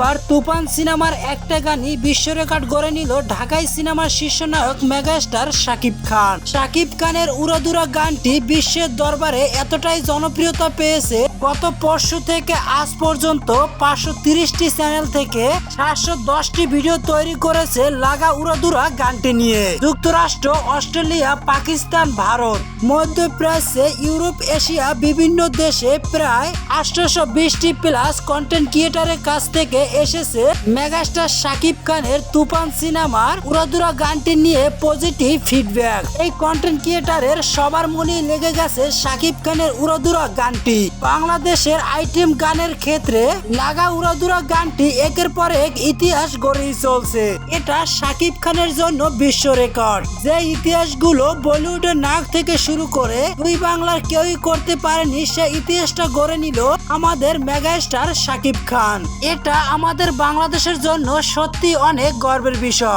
এবার তুফান সিনেমার একটা গানই বিশ্ব রেকর্ড গড়ে নিল ঢাকাই সিনেমার শীর্ষ নায়ক মেগাস্টার শাকিব খান। শাকিব খানের উড়াদুরা গানটি বিশ্বের দরবারে এতটাই জনপ্রিয়তা পেয়েছে গত পরশু থেকে আজ পর্যন্ত পাঁচশো তিরিশটি চ্যানেল থেকে সাতশো দশটি ভিডিও তৈরি করেছে লাগা উড়াদুরা গানটি নিয়ে। যুক্তরাষ্ট্র, অস্ট্রেলিয়া, পাকিস্তান, ভারত, মধ্যপ্রাচ্যে, ইউরোপ, এশিয়া, বিভিন্ন দেশে প্রায় আটশোশো বিশটি প্লাস কন্টেন্ট ক্রিয়েটারের কাছ থেকে এসেছে মেগাস্টার শাকিব খানের তুফান সিনেমার উড়াদুরা গানটি নিয়ে পজিটিভ ফিডব্যাক এই কন্টেন্ট ক্রিয়েটারের সবার মনে লেগে গেছে শাকিব খানের উড়াদুরা গানটি। বাংলাদেশের আইটেম গানের ক্ষেত্রে লাগা উড়াদুরা গানটি একের পর এক ইতিহাস গড়েই চলছে। এটা শাকিব খানের জন্য বিশ্ব রেকর্ড। যে ইতিহাসগুলো বলিউডের নাক থেকে শুরু করে দুই বাংলার কেউই করতে পারেনি, সে ইতিহাসটা গড়ে নিল আমাদের মেগাস্টার শাকিব খান। এটা আমাদের বাংলাদেশের জন্য সত্যি অনেক গর্বের বিষয়।